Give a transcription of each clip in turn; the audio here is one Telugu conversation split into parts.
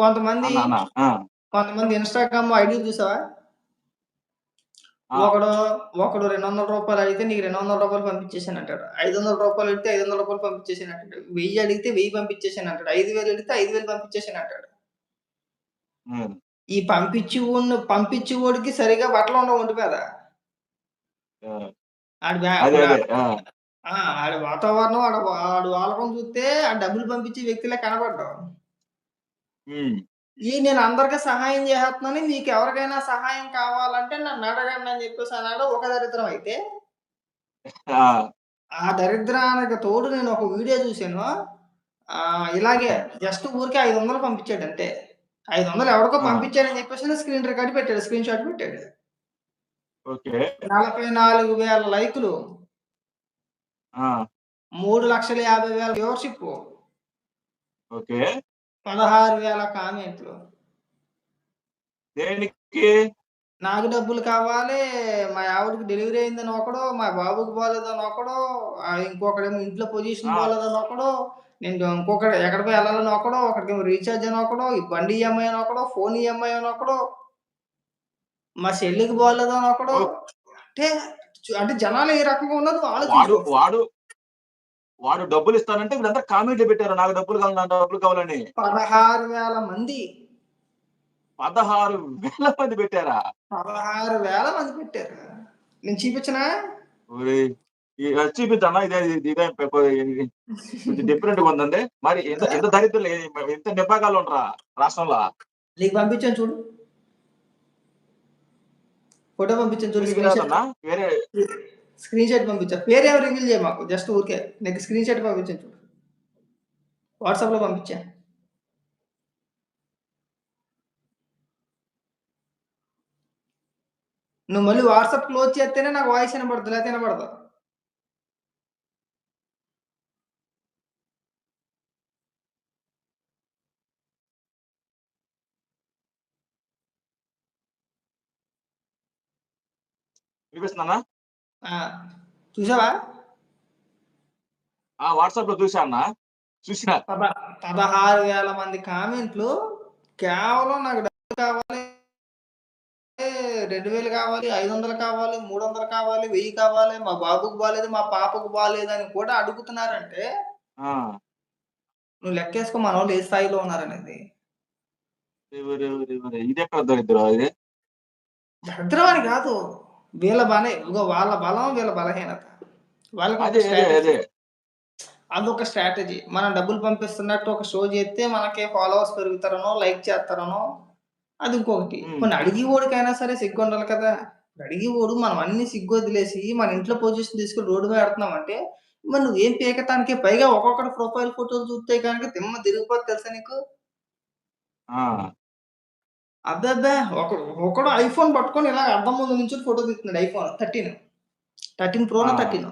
కొంతమంది కొంతమంది ఇన్‌స్టాగ్రామ్ ఐడీలు చూసావా? ఒకడు, ఒకడు రూ. 200 అడిగితే నీకు రూ. 200 పంపించేసానంటాడు. రూ. 500 అడిగితే రూ. 500 పంపించేసానంటాడు. 1000 అడిగితే 1000 పంపించేసానంటాడు. 5000 అడిగితే 5000 పంపించేసానంటాడు. హ్మ్. ఈ పంపించేవోడిని పంపించేవోడికి సరిగ్గా బట్టలుండవు ఒంటి మీద. ఆ! ఆడి బ్యా అదే ఇప్పుడు అదే. ఆ! ఆ! ఆడి వాతావరణం, ఆడ ఆడు వాలకం చూస్తే ఆ డబ్బులు పంపించే వ్యక్తిలా కనపడ్డు. ఈ నేను అందరికి సహాయం చేసేస్తున్నాను. మీకెవరికైనా సహాయం కావాలంటే నన్నడగండి అని చెప్పేసి అన్నాడు. ఒక దరిద్రం అయితే ఆ! దరిద్రానికి తోడు నేను ఒక వీడియో చూసాను. ఆహ్, ఇలాగే జస్ట్ ఊరికే 500 పంపించాడు అంతే. 500 ఎవడికో ఆ! పంపించాడని చెప్పేసి స్క్రీన్ రికార్డ్ పెట్టాడు. స్క్రీన్ షాట్ పెట్టాడు. ఓకే. 44,000 లైకులు. ఆ! 3,50,000 వ్యూవర్‌షిప్పు. ఓకే. 16,000 కామెంట్లు. దేనికి? నాకు డబ్బులు కావాలి. మా ఆవిడకి డెలివరీ అయిందని ఒకడు, మా బాబుకి బాలేదని ఒకడు, ఇంకొకడేమో ఇంట్లో పొజిషన్ ఆ! బాలేదని ఒకడు, నేను ఇంకొకడు ఎక్కడికో ఎళ్ళాలని ఒకడు, ఒకడికేమో రీచార్జ్ అని ఒకడు, ఈ బండి ఈఎంఐ అని ఒకడు, ఫోన్ ఈఎంఐ అని ఒకడు. మా చెల్లికి బాలేదని ఒకడు. అంటే అంటే జనాలు ఏ రకంగా నువ్వు వాడు. వాడు వాడు డబ్బులిస్తానంటే వీళ్ళందరూ కామెంట్‌లు పెట్టారు. నాకు డబ్బులు కావాలి, నాకు డబ్బులు కావాలని. 16,000 మంది. 16,000 మంది పెట్టారా? 16,000 మంది పెట్టారు. నేను చూపించనా? చూపించన్నా ఇదే ఇదే డిఫరెంట్‌గా ఉందండి. మరి ఇంత ఇంత దరిద్రులు ఇంత నిబ్బాగాళ్ళు ఉండరా రాష్ట్రంలో? నీకు పంపించాను చూడు. ఫోటో పంపించాను చూడు వేరే స్క్రీన్ షాట్ పంపించా. పేరేం రివీల్ చేయ మాకు. జస్ట్ ఊరికే. నీకు స్క్రీన్ షాట్ పంపించాను చూడు. వాట్సాప్‌లో పంపించా. నువ్వు మళ్ళీ వాట్సాప్ క్లోజ్ చేస్తేనే నాకు వాయిస్ వినపడదు. లేతే వినపడదు. వినిపిస్తున్నానా ఆ! చూసావా? ఆ! వాట్సాప్‌లో చూసా అన్నా. చూసినా. పద 16,000 మంది కామెంట్లు కేవలం నాకు డబ్బులు కావాలి. 2000 కావాలి, 500 కావాలి, 300 కావాలి, 1000 కావాలి, మా బాబుకి బాలేదు, మా పాపకు బాలేదని కూడా అడుగుతున్నారంటే ఆ! నువ్వు లెక్కేసుకో మనోళ్ళు ఏ స్థాయిలో ఉన్నారనేది. ఒరేయ్! ఇదెక్కడ దరిద్రం ఇది? దరిద్రం అని కాదు. వీళ్ళ బలే వాళ్ళ బలం, వీళ్ళ బలహీనత. వాళ్ళకొక అదే. అదొక స్ట్రాటజీ. మనం డబ్బులు పంపిస్తున్నట్టు ఒక షో చేస్తే మనకి ఫాలోవర్స్ పెరుగుతారనో, లైక్ చేస్తారనో అది ఇంకొకటి. హ్మ్. పోనీ అడిగేవోడికైనా సరే సిగ్గుండాలి కదా! అడిగేవోడు మనం అన్ని సిగ్గొదిలేసి మన ఇంట్లో పొజిషన్ తీసుకొని రోడ్డు మీద పెడుతున్నామంటే మరి నువ్వేం పీకటానికి పైగా ఒక్కొక్కడి ప్రొఫైల్ ఫోటోలు చూస్తే గనక దిమ్మ తిరిగిపోద్ది తెలుసా నీకు? అబ్బబ్బే! ఒకడు ఒకడు ఐఫోన్ పట్టుకొని ఇలా అద్దం ముందు నించొని ఫోటో తీస్తున్నాడు ఐఫోన్ 13. 13 ప్రోనో, ఆ! 13.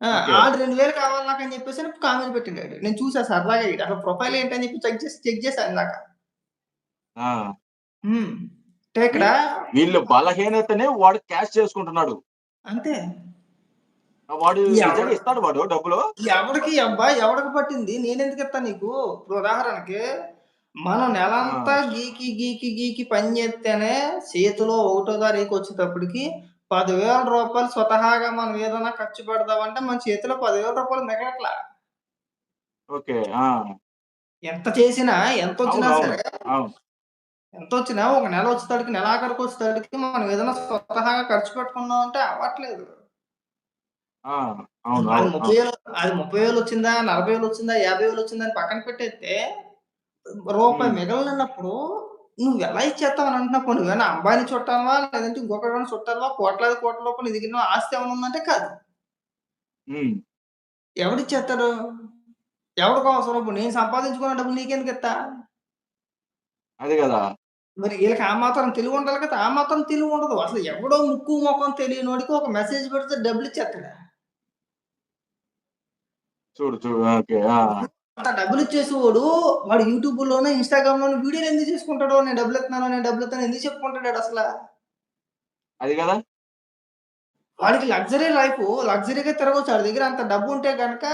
ఆ! ఓకే. ఆడు 2000 కావాలి నాకని చెప్పేసని కామెంట్ పెట్టిండాడు. నేను చూసా సరదాగా అసలు ప్రొఫైల్ ఏంటని చెప్పి చెక్ చేసి చెక్ చేశా ఇందాక. అంటే ఇక్కడ వీళ్ళు బలహీనతనే వాడు క్యాష్ చేసుకుంటున్నాడు. అంతే. వాడు ఇస్తాడు వాడు డబ్బులు? ఎవడికి అబ్బా ఎవడికి పట్టింది నేనెందుకు ఇత్తా నీకు? ఉదాహరణకి మనం నెలంతా! గీకి, గీకి, గీకి పని చేత్తేనే చేతిలో ఒకటో తారీఖొచ్చేటప్పటికి రూ. 10,000 స్వతహాగా మనం ఏదైనా ఖర్చు పెడదామంటే మన చేతిలో రూ. 10,000 మిగలట్లా. ఓకే. ఎంత చేసినా, ఎంతొచ్చినా అవునవును. సరే అవును. ఎంతొచ్చినా ఒక నెల వచ్చేతడికి నెలాఖరికొచ్చేతడికి మనం ఏదైనా స్వతహాగా ఖర్చు పెట్టుకుందామంటే అవ్వట్లేదు. ఆ! అవును. అది. 30,000 అవును. అది 30,000 వచ్చిందా? 40,000 వచ్చిందా? 50,000 వచ్చిందా? అని పక్కన పెట్టేత్తే రూపాయి. మిగలనప్పుడు నువ్వెలా ఇచ్చేత్తావు అని అంటున్నా. పోనీ నువ్వేమైనా అంబానీ చుట్టానివా? లేదంటే ఇంకొకడెవరైనా చుట్టానివా? కోట్లాది కోట్ల రూపాయలు దగ్గర ఆస్తి ఏమైనా ఉందంటే కాదు. హ్మ్. ఎవడిచ్చేత్తాడు? ఎవడికి అవసరం? ఇప్పుడు నేను సంపాదించుకున్న డబ్బులు నీకెందుకిత్తా? అదే గదా! మరి ఈళ్ళకి ఆ మాత్రం తెలివి ఉండాలి కదా! ఆ మాత్రం తెలివి ఉండదు. అసలు ఎవడో ముక్కు, మొఖం తెలియనోడికి ఒక మెసేజ్ పెడితే డబ్బులిచ్చేత్తాడా? చూడు చూడు. ఓకే. అంత డబ్బులిచ్చేసేవోడు వాడు యూట్యూబ్‌లోనో, ఇన్‌స్టాగ్రామ్‌లోనో వీడియోలు ఎందుకు చేసుకుంటాడు? నేను డబ్బులిత్తన్నాను, నేను డబ్బులిత్తనాను ఎందుకు చెప్పుకుంటాడాడు అసల? అది గదా! వాడికి లగ్జరీ లైఫు లగ్జరీగా తిరగొచ్చు. ఆడి దగ్గర అంత డబ్బుంటే గనక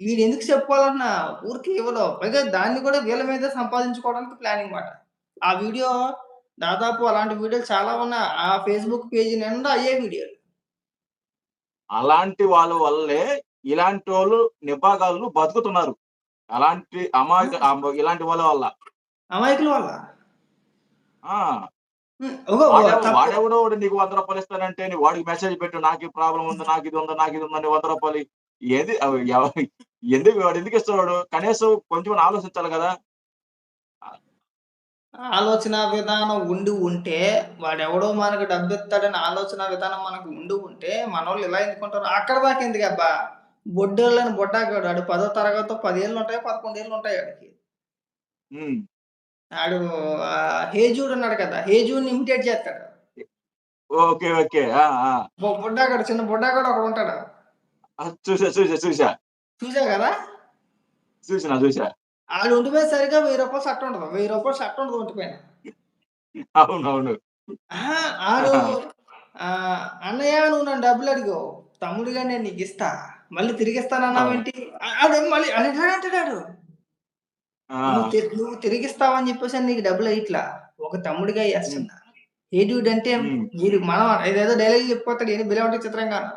వీడు ఎందుకు చెప్పుకోవాలన్నా ఊరికే ఇవ్వడు. పైగా దాన్ని కూడా వీళ్ళ మీదే సంపాదించుకోవడానికి ప్లానింగ్ మాట. ఆ వీడియో దాదాపు అలాంటి వీడియోలు చాలా ఉన్నాయి. ఆ ఫేస్‌బుక్ పేజీ నిండా అయ్యే వీడియోలు. అలాంటి వాళ్ళ వల్లే ఇలాంటోళ్ళు నిబ్బాగాళ్ళు బతుకుతున్నారు. అలాంటి అమాయక ఇలాంటి వాళ్ళ వల్ల. అమాయకుల వల్ల. వాడెవడో వాడు నీకు రూ. 100 ఇస్తానంటే నీ వాడికి మెసేజ్ పెట్టు. నాకు ఈ ప్రాబ్లమ్ ఉంది. నాకు ఇది ఉంది. నాకు ఇది ఉందని రూ. 100 ఏది ఎందుకు వాడు ఎందుకు ఇస్తాడు వాడు? కనీసం కొంచెం ఆలోచించాలి కదా! ఆలోచన విధానం ఉండి ఉంటే, వాడెవడో మనకు డబ్బిస్తాడని ఆలోచన విధానం మనకు ఉండి ఉంటే, మనోళ్ళు ఇలా ఎందుకుంటారు? అక్కడి దాకా ఎందుకబ్బా! బొడ్డోళ్ళని బుడ్డాగాడు. ఆడు 10థ్ తరగతో 10 ఏళ్ళుంటాయి, 11 ఏళ్ళుంటాయి ఆడికి. ఆడు హేజూడ్ ఉన్నాడు కదా! హేజూడ్‌ని ఇమిటేట్ చేస్తాడు. ఓకే. ఓకే. బుడ్డాగాడు చిన్న బుడ్డాగాడు ఒకడుంటాడు. ఆ! చూసా. చూసా. చూసా. చూసావు గదా! చూసినా. చూసా. ఆడి ఒంటి మీద సరిగ్గా రూ. 1000 షర్ట్ ఉండదు. రూ. 1000 షర్ట్ ఉండదు. అవునవును. అహా! ఆడు "అన్నయ్య నువ్వు నన్ను డబ్బులు అడిగావు. తమ్ముడుగా నేను నీకిస్తా. మళ్ళీ! తిరిగిస్తానన్నావేంటి?" ఆడేమో మళ్ళీ ఆడు అంటాడు. నువ్వు తిరిగిస్తావని చెప్పేసని నీకు డబ్బులు ఎయట్లా. ఒక తమ్ముడిగా. ఇస్తున్నా. ఏ డ్యూడ్ అంటే. మీరు మనం ఇదేదో డైలాగులు చెప్పుకోతాడు. ఈయన భలే ఉంటది చిత్రంగాను.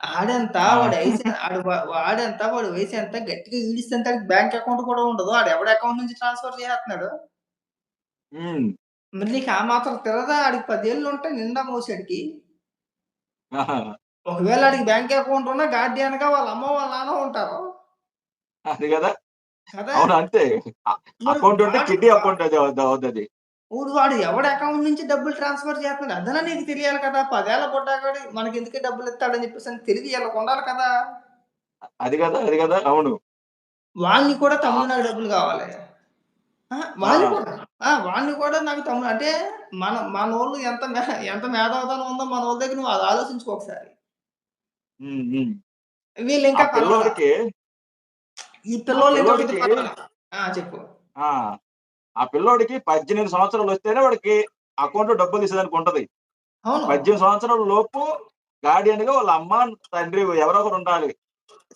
ఆడెంత! వాడి వయసు ఆడు వాడెంత వాడి వయసు ఎంత గట్టిగా ఈడిస్తే బ్యాంక్ అకౌంట్ కూడా ఉండదు. ఆడెవడి అకౌంట్ నుంచి ట్రాన్స్‌ఫర్ చేసేస్తున్నాడు. హ్మ్. మరి నీకు ఆ మాత్రం తెలదా? ఆడికి 10 ఏళ్ళుంటాయి నిండా మోసాడికి. ఒకవేళ ఆడికి బ్యాంక్ అకౌంట్ ఉన్నా గార్డియన్‌గా వాళ్ళ అమ్మ, వాళ్ళ నాన్న ఉంటారు. అది కదా! కదా! అవును అంతే. అకౌంట్ ఉంటే అకౌంట్ అది అవుద్దది. ఇప్పుడు వాడు ఎవడి అకౌంట్ నుంచి డబ్బులు ట్రాన్స్‌ఫర్ చేస్తున్నాడు అదన్నా నీకు తెలియాలి కదా! 10 ఏళ్ళ బుడ్డగాడు మనకెందుకే డబ్బులు ఇత్తాడని చెప్పేసని తెలివి ఈళ్ళకుండాలి కదా! అది కదా! అది కదా! అవును. వాడిని కూడా! తమ్ముడు నాకు డబ్బులు కావాలి. వాడిని కూడా! వాడిని కూడా నాకు తమ్ముడు అంటే మన మనోళ్ళు ఎంత మే ఎంత మేధావితనం ఉందో మనోళ్ళ దగ్గర నువ్వు అది ఆలోచించుకో ఒకసారి. హ్మ్. హ్మ్. వీళ్ళు ఆ ఇంకా పర్వాలా. పిల్లోడికి ఈ ఆ పిల్లోళ్ళు ఇంకా కొద్దిగా పిల్లోడికి పర్వాలా. ఆ! చెప్పు. ఆ! ఆ పిల్లోడికి 18 సంవత్సరాలు వస్తేనే వాడికి అకౌంట్‌లో డబ్బులు తీసేదానికి ఉంటది. ఆ అవును. 18 సంవత్సరాల లోపు గార్డియన్‌గా వాళ్ళ అమ్మ, తండ్రి ఎవరో ఒకరు ఉండాలి.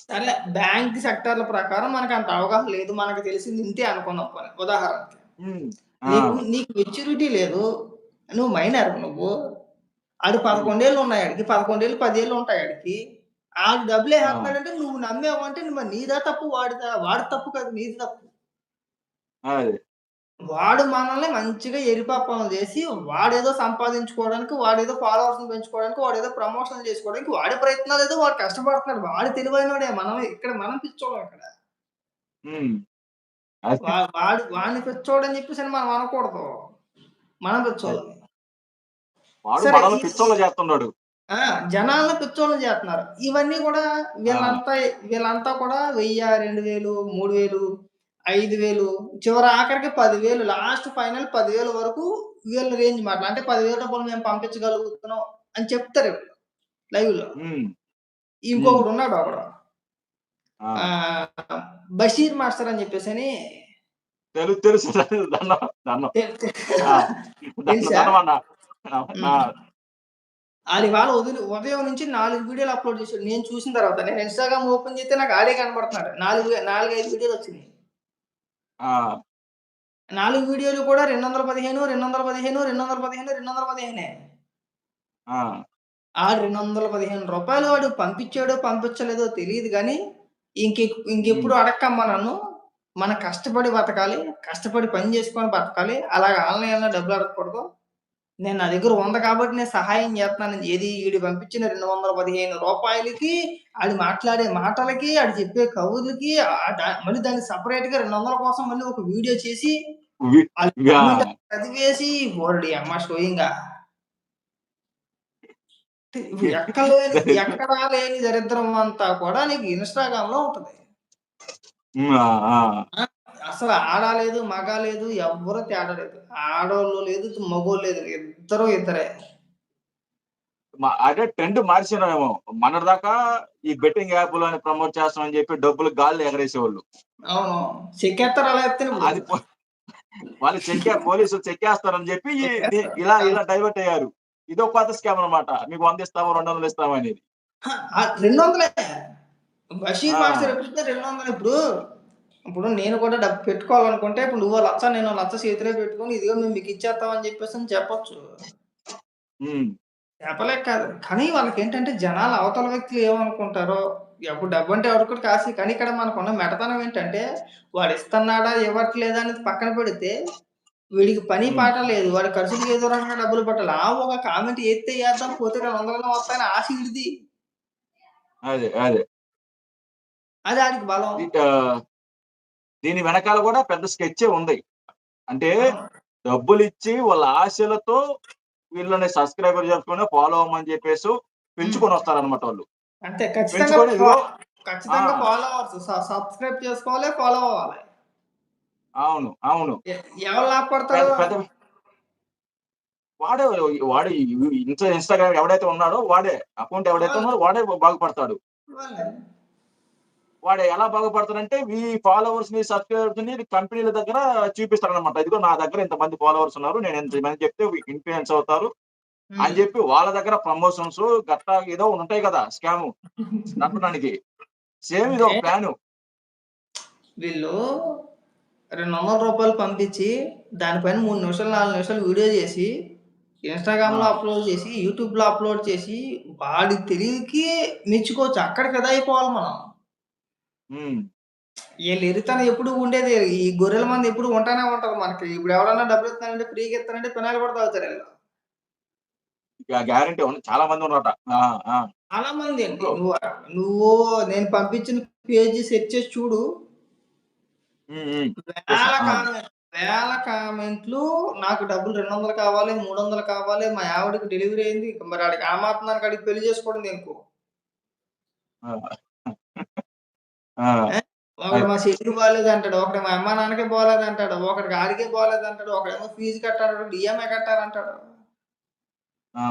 సర్లే బ్యాంక్ సెక్టార్‌ల ప్రకారం మనకంత అవగాహన లేదు. మనకు తెలిసింది ఇంతే అనుకుందాం పోనీ ఉదాహరణకి. హ్మ్. ఆ! నీకు నీకు మెచ్యూరిటీ లేదు. నువ్వు మైనర్ నువ్వు. ఆడు హ్మ్. 11 ఏళ్ళు ఉన్నాయి ఆడికి. 11 ఏళ్ళు, 10 ఏళ్ళు ఉంటాయి ఆడికి. ఆడు ఆ! డబ్బులేసేస్తున్నాడంటే నువ్వు నమ్మావంటే మరి నీదా తప్పు వాడిదా వాడి తప్పు కాదు నీది తప్పు. వాడు మనల్ని మంచిగా ఎరిపాపనలు చేసి వాడేదో సంపాదించుకోవడానికి, వాడేదో ఫాలోవర్స్‌ని పెంచుకోవడానికి, వాడేదో ప్రమోషన్‌లు చేసుకోవడానికి వాడి ప్రయత్నాలేదో వాడు కష్టపడుతున్నాడు. వాడు తెలివైనోడే. మనం ఇక్కడ మనం పిచ్చోళ్ళం ఇక్కడ. వాడు వాడిని పిచ్చోడని చెప్పేసని మనం అనకూడదు. మనం పిచ్చోళ్ళని చేస్తున్నాడు. ఆ! జనాలను పిచ్చోళ్ళని చేస్తున్నారు. ఇవన్నీ కూడా! వీళ్ళంతా వీళ్ళంతా కూడా 1000, 2000, 3000, 5000 చివరి ఆఖరికి 10,000 లాస్ట్ ఫైనల్ 10,000 వరకు వీళ్ళ రేంజ్ మాట. అంటే 10,000 డబ్బులు మేము పంపించగలుగుతున్నాం అని చెప్తారు వీళ్ళు లైవ్‌లో. హ్మ్. హ్మ్. ఇంకొకడున్నాడు ఒకడు. ఆ! ఆహ్, బషీర్ మాస్టర్ అని చెప్పేసని తెలుసు. తెలుసు. దన్నం. దన్నం. తె తె ఆ! దన్నం. తెలుసా? దన్నం అన్న. ఆ! ఆ! హ్మ్. ఆడివాళ ఉదయం ఉదయం నుంచి 4 వీడియోలు అప్‌లోడ్ చేసాడు. నేను చూసిన తర్వాత నేను ఇన్‌స్టాగ్రామ్ ఓపెన్ చేస్తే నాకు ఆడే కనపడుతున్నాడు. 4 4, 5 వీడియోలు వచ్చినాయి. 4 వీడియోలు కూడా 215, 215, 215, 215 ఆ! ఆడు రూ. 215 వాడు పంపించాడో, పంపించలేదో తెలీదు గానీ, ఇంకె. ఇంకెప్పుడు అడక్కమ్మా నన్ను. మనం కష్టపడి బతకాలి. కష్టపడి పని చేసుకొని బతకాలి. అలాగ ఆన్‌లైన్‌లో డబ్బులు అడగకూడదు. నేను నా దగ్గర ఉంది కాబట్టి నేను సహాయం చేస్తున్నాను. ఏది ఈడు పంపించిన రూ. 215కి, ఆడు మాట్లాడే మాటలకి, ఆడు చెప్పే కబుర్లకి ఆహ్, ద మళ్ళీ దానికి సెపరేట్‌గా 200 కోసం మళ్ళీ ఒక వీడియో చేసి, చదివేసి ఓరి అమ్మ షోయింగా. ఎక్కడా లేని దరిద్రం అంతా కూడా నీకు ఇన్‌స్టాగ్రామ్‌లో ఉంటది. అసలు ఆడ లేదు, మగ లేదు, ఎవ్వరు తేడా లేదు. ఆడోళ్ళు లేదు, మగోళ్ళు లేదు. ఇద్దరు ఇద్దరే. అదే ట్రెండ్ మార్చినేమో. మొన్నటిదాకా ఈ బెట్టింగ్ యాప్‌లని ప్రమోట్ చేస్తామని చెప్పి డబ్బులు గాల్లో ఎగరేసేవాళ్ళు. అవును. చెక్కేత్తారు అలా. అది వాళ్ళు చెక్కే పోలీసులు చెక్కేస్తారని చెప్పి ఇలా ఇలా డైవర్ట్ అయ్యారు. ఇదో కొత్త స్కామ్ అన్నమాట. మీకు 100 ఇస్తాము, 200 ఇస్తాము అనేది. ఆ! 200లే. బషీర్! మాస్టర్ ఎప్పుడైతే 200 ఇప్పుడు, ఇప్పుడు నేను కూడా డబ్బు పెట్టుకోవాలనుకుంటే ఇప్పుడు నువ్వో లచ్చ, నేనో లచ్చ చేతిలో పెట్టుకొని ఇదిగో మేము మీకు ఇచ్చేస్తాం అని చెప్పేసని చెప్పొచ్చు. చెప్పలేక కాదు. కానీ వాళ్ళకేంటంటే జనాలు అవతల వ్యక్తులు ఏమనుకుంటారో, ఇప్పుడు డబ్బంటే ఎవడికి కూడా కాసి కానీ ఇక్కడ మనకున్న మెటతనం ఏంటంటే, వాడు ఇస్తన్నాడా, ఇవ్వట్లేదా అనేది పక్కన పెడితే, వీడికి పని. పాట లేదు. వాడి ఖర్చులకి ఏదో రకంగా డబ్బులు పట్టాలి. ఆ ఒక కామెంట్ ఏత్తే ఏద్దాం, పోతే 200 వస్తాయని ఆశ ఈడిది. అదే. అదే. అది ఆడికి బలం. దీని వెనకాల కూడా పెద్ద స్కెచ్చే ఉంది. అంటే అవును. డబ్బులిచ్చి వాళ్ళ ఆశలతో వీళ్ళని సబ్‌స్క్రైబర్ చేసుకొని ఫాలో అవ్వమని చెప్పేసి. పెంచుకొని వస్తారనమాట వాళ్ళు. అంతే ఖచ్చితంగా సబ్‌స్క్రైబ్ చేసుకోవాలి, ఫాలో అవ్వాలి. అవును. అవును. ఎవరు లాభపడతారు? వాడే వాడు ఇన్‌స్టా ఇన్‌స్టాగ్రామ్ ఎవడైతే ఉన్నాడో వాడే. అకౌంట్ ఎవడైతే. ఉన్నాడో వాడే బాగుపడతాడు. వాడు ఎలా బాగుపడతాడంటే ఈ ఫాలోవర్స్‌ని, సబ్‌స్క్రైబర్స్‌ని కంపెనీల దగ్గర చూపిస్తాడనమాట. ఇదిగో నా దగ్గర ఇంతమంది ఫాలోవర్స్ ఉన్నారు. నేను ఇంతమంది చెప్తే ఇన్‌ఫ్లుయెన్స్ అవుతారు. అని హ్మ్. చెప్పి వాళ్ళ దగ్గర ప్రమోషన్స్ గట్టా ఏదో ఉంటాయి కదా! స్కాము నడపడానికి. సేమ్ ఇది ఒక ప్లాను. వీళ్ళు రూ. 200 పంపించి, దానిపైన 3 నిమిషాలు, 4 నిమిషాలు వీడియో చేసి, ఇన్‌స్టాగ్రామ్‌లో ఆ! అప్‌లోడ్ చేసి, యూట్యూబ్‌లో అప్‌లోడ్ చేసి, వాడి తెలివికి మెచ్చుకోవచ్చు. అక్కడ ఫిదా అయిపోవాలి మనం. హ్మ్. ఈళ్ళ ఎరితనం ఎప్పుడు ఉండేదే. ఈ గొర్రెల మంద ఎప్పుడు ఉంటానే ఉంటది మనకి. ఇప్పుడు ఎవడన్నా డబ్బులు ఇస్తానంటే ఫ్రీగా ఇస్తానంటే ఫినాయిల్ కూడా తాగుతారు ఈళ్ళు. గ్యా గ్యారంటీ చాలా మంది ఉన్నారట. ఆ! ఆ! చాలా మందేంటి. ఇప్పుడు నువ్వు నువ్వు నేను పంపించిన పేజీ సెర్చ్ చేసి చూడు. హ్మ్. హ్మ్. వేల. ఆ! కామెంట్ వేల కామెంట్‌లు నాకు డబ్బులు 200 కావాలి, 300 కావాలి, మా ఆవిడకి డెలివరీ అయింది. మరి ఆడికి ఆ మాత్రానికి ఆడికి పెళ్ళి చేసుకోవడం దేనికో. ఆ! ఆ! ఒకడు అది. మా చెల్లికి బాలేదంటాడు. ఒకడు మా అమ్మా నాన్నకే బాలేదంటాడు. ఒకడికి ఆడికే బాలేదంటాడు. ఒకడేమో ఫీజు కట్టాలంటాడు. ఈఎంఐ కట్టాలంటాడు. ఆ!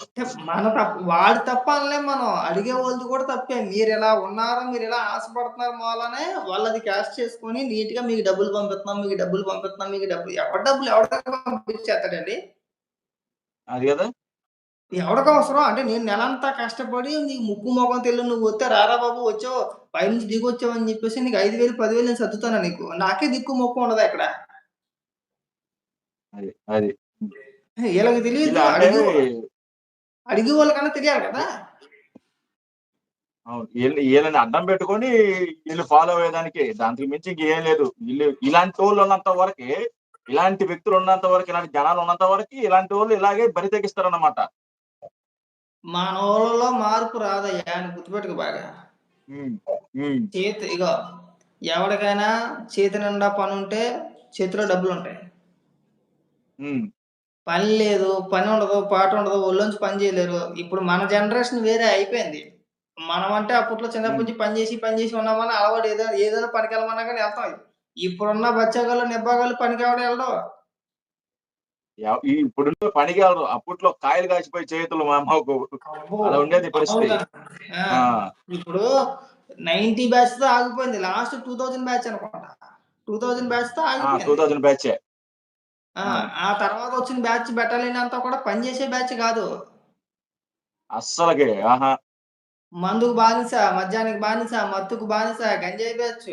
అంటే మన తప్పు వాడి తప్పు అనలేం మనం. అడిగేవాళ్ళది కూడా తప్పే. మీరిలా ఉన్నారు, మీరిలా ఆశపడుతున్నారు మూలనే వాళ్ళది క్యాష్ చేసుకొని నీట్‌గా మీకు డబ్బులు పంపిస్తున్నాం, మీకు డబ్బులు పంపిస్తున్నాం, మీకు డబ్బులు ఎవడి డబ్బులు ఎవడికి పంపించేత్తాడండి? అది కదా! ఎవడికవసరం? అంటే నేను నెలంతా కష్టపడి నీకు ముక్కు మొఖం తెలీదు నువ్వొత్తే రారా బాబు వచ్చావు, పైనుంచి దిగొచ్చావు అని చెప్పేసి నీకు 5,000, 10,000 నేను సర్దుతానా నీకు? నాకే దిక్కు మొక్కు ఉండదా ఇక్కడ? అది. ఇలా అంటే అడిగే అడిగేవాళ్ళకన్నా తెలియాలి కదా! ఈళ్ళని అడ్డం పెట్టుకొని ఈళ్ళు ఫాలో అయ్యేదానికి దానికి మించి ఇంకేం లేదు. ఈళ్ళు ఇలాంటోళ్ళు ఉన్నంత వరకి, ఇలాంటి వ్యక్తులు ఉన్నంత వరకు, ఇలాంటి జనాలు ఉన్నంత వరకి ఇలాంటోళ్ళు ఇలాగే బరి తెగిస్తారన్నమాట. మనోళ్ళలో మార్పు రాదయ్యా అని గుర్తుపెట్టుకో బాగా. చేతి ఇగో ఎవడికైనా చేతి నిండా పనుంటే చేతిలో డబ్బులుంటాయి. హ్మ్. పని లేదు, పనుండదు, పాటుండదు, ఒళ్ళోంచి పని చేయలేరు. ఇప్పుడు మన జనరేషన్ వేరే అయిపోయింది. మనమంటే అప్పట్లో చిన్నప్పటి. నుంచి పని చేసి, పని చేసి ఉన్నామని అలవాటు ఏదో ఏదైనా పనికెళ్ళమన్నా గాని ఎళ్తాం. ఇప్పుడున్న బచ్చాగాళ్ళు, నిబ్బాగాళ్ళు పనికెవడు ఎళ్ళడు. ఎవ్ ఈ ఇప్పుడున్న పనికెళ్ళరు. అప్పట్లో కాయలు కాసిపోయి చేతులు మా మాకు అబ్బో! అలా ఉండేది పరిస్థితి. ఇప్పుడు 90 బ్యాచ్‌తో ఆగిపోయింది. లాస్ట్ 2000 బ్యాచ్ అనుకుంటా. 2000 బ్యాచ్‌తో ఆ! ఆగిపోయింది. 2000 బ్యాచే. ఆ! తర్వాత వచ్చిన బ్యాచ్ బెటాలియన్ అంతా కూడా పని చేసే బ్యాచ్ కాదు. అస్సలకి. ఆహా! మందుకు బానిస, మద్యానికి బానిస, మత్తుకు బానిస, గంజాయి బ్యాచ్.